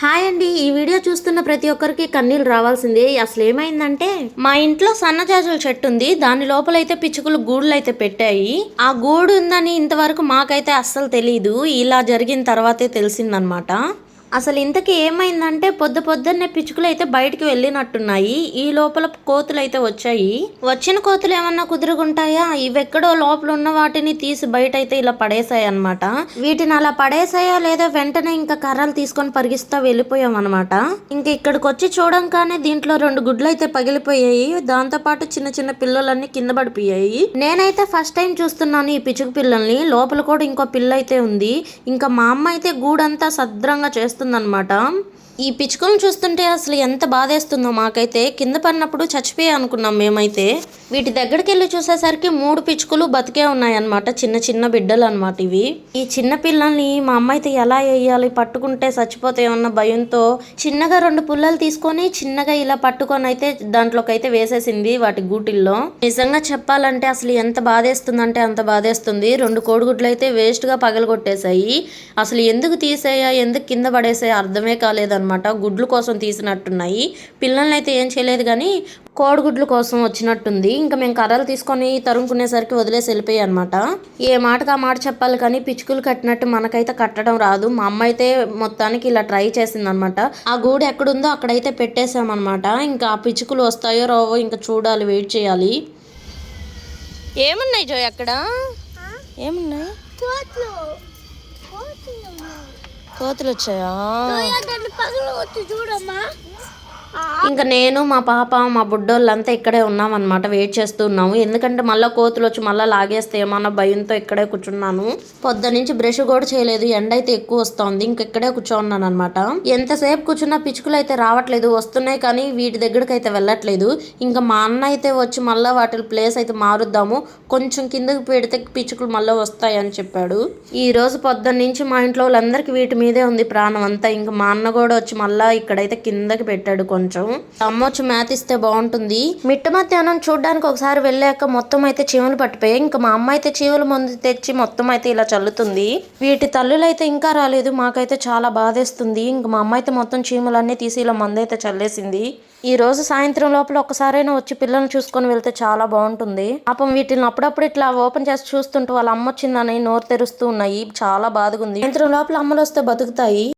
Hi అండి. ఈ video చూస్తున్న ప్రతి ఒక్కరికి కన్నీళ్ళు రావాల్సిందే. అసలు ఏమైందంటే మా ఇంట్లో సన్నజాజుల చెట్టు ఉంది. దాని లోపలైతే పిచ్చుకలు గూడులు అయితే పెట్టాయి. ఆ గూడు ఉందని ఇంతవరకు మాకైతే అస్సలు తెలియదు ఇలా జరిగిన తర్వాతే తెలిసిందనమాట. అసలు ఇంతకీ ఏమైందంటే పొద్దు పొద్దున్నే పిచ్చుకలు అయితే బయటికి వెళ్ళినట్టున్నాయి. ఈ లోపల కోతులు అయితే వచ్చాయి. వచ్చిన కోతులు ఏమన్నా కుదురుగుంటాయా? ఇవెక్కడో లోపల ఉన్న వాటిని తీసి బయట అయితే ఇలా పడేసాయి అనమాట వీటిని అలా పడేసాయా లేదా వెంటనే ఇంకా కర్రలు తీసుకొని పరిగిస్తా వెళ్ళిపోయాం అనమాట ఇంకా ఇక్కడికి వచ్చి చూడంగానే దీంట్లో రెండు గుడ్లు అయితే పగిలిపోయాయి. దాంతో పాటు చిన్న చిన్న పిల్లలన్నీ కింద పడిపోయాయి. నేనైతే ఫస్ట్ టైం చూస్తున్నాను ఈ పిచ్చుక పిల్లల్ని. లోపల కూడా ఇంకో పిల్ల అయితే ఉంది. ఇంకా మా అమ్మ అయితే గూడంతా సద్రంగా చేస్తుందన్నమాట ఈ పిచ్చుకలను చూస్తుంటే అసలు ఎంత బాధేస్తుందో మాకైతే కింద పడినప్పుడు చచ్చిపోయా అనుకున్నాం మేమైతే. వీటి దగ్గరికి వెళ్ళి చూసేసరికి మూడు పిచ్చుకలు బతికే ఉన్నాయన్నమాట. చిన్న చిన్న బిడ్డలు అనమాట ఇవి. ఈ చిన్న పిల్లల్ని మా అమ్మ అయితే ఎలా వేయాలి పట్టుకుంటే చచ్చిపోతాయన్న భయంతో చిన్నగా రెండు పుల్లలు తీసుకొని చిన్నగా ఇలా పట్టుకొని అయితే దాంట్లోకి అయితే వేసేసింది వాటి గూటిల్లో. నిజంగా చెప్పాలంటే అసలు ఎంత బాధేస్తుందంటే అంత బాధేస్తుంది. రెండు కోడిగుడ్లు అయితే వేస్ట్గా పగలగొట్టేశాయి. అసలు ఎందుకు తీసేయా? ఎందుకు కింద పడేసాయా అర్థమే కాలేదన్నమాట. గుడ్లు కోసం తీసినట్టున్నాయి. పిల్లల్ని అయితే ఏం చేయలేదు కానీ కోడిగుడ్ల కోసం వచ్చినట్టుంది. ఇంకా మేము కర్రలు తీసుకొని తరుముకునేసరికి వదిలేసి వెళ్ళిపోయాయి అనమాట ఏ మాటకు ఆ మాట చెప్పాలి కానీ పిచ్చుకలు కట్టినట్టు మనకైతే కట్టడం రాదు. మా అమ్మ అయితే మొత్తానికి ఇలా ట్రై చేసింది అనమాట ఆ గూడు ఎక్కడుందో అక్కడైతే పెట్టేశామన్నమాట ఇంకా ఆ పిచ్చుకలు వస్తాయో రావో ఇంకా చూడాలి వెయిట్ చేయాలి. ఏమున్నాయి జో అక్కడ? ఏమున్నాయి? కోతులు వచ్చాయా? చూడమ్మా. ఇంకా నేను మా పాప మా బుడ్డోళ్ళంతా ఇక్కడే ఉన్నామన్నమాట. వెయిట్ చేస్తూ ఉన్నాము. ఎందుకంటే మళ్ళీ కోతులు వచ్చి మళ్ళీ లాగేస్తే ఏమన్నా భయంతో ఇక్కడే కూర్చున్నాను. పొద్దు నుంచి బ్రష్ కూడా చేయలేదు. ఎండ అయితే ఎక్కువ వస్తోంది. ఇంక ఇక్కడే కూర్చోన్నాను అనమాట ఎంతసేపు కూర్చున్నా పిచ్చుకలు అయితే రావట్లేదు. వస్తున్నాయి కానీ వీటి దగ్గరికి అయితే వెళ్ళట్లేదు. ఇంకా మా అన్న అయితే వచ్చి మళ్ళీ వాటి ప్లేస్ అయితే మారుద్దాము. కొంచెం కిందకి పెడితే పిచ్చుకలు మళ్ళీ వస్తాయి అని చెప్పాడు. ఈ రోజు పొద్దున్న నుంచి మా ఇంట్లో వాళ్ళందరికీ వీటి మీదే ఉంది ప్రాణం అంతా. ఇంకా మా అన్న కూడా వచ్చి మళ్ళీ ఇక్కడైతే కిందకి పెట్టాడు కొంచెం అమ్మ వచ్చి మేత ఇస్తే బాగుంటుంది. మిట్ట మధ్యాహ్నం చూడడానికి ఒకసారి వెళ్ళాక మొత్తం అయితే చీమలు పట్టిపోయాయి. ఇంకా మా అమ్మ అయితే చీమల మందు తెచ్చి మొత్తం అయితే ఇలా చల్లుతుంది. వీటి తల్లులు అయితే ఇంకా రాలేదు. మాకైతే చాలా బాధేస్తుంది. ఇంకా మా అమ్మ అయితే మొత్తం చీమలన్నీ తీసి ఇలా మందు అయితే చల్లేసింది. ఈ రోజు సాయంత్రం లోపల ఒక్కసారైనా వచ్చి పిల్లల్ని చూసుకొని వెళ్తే చాలా బాగుంటుంది. పాపం వీటిని అప్పుడప్పుడు ఇట్లా ఓపెన్ చేసి చూస్తుంటే వాళ్ళ అమ్మ వచ్చిందని నోరు తెరుస్తూ ఉన్నాయి. చాలా బాధగా ఉంది. సాయంత్రం లోపల అమ్మలు వస్తే బతుకుతాయి.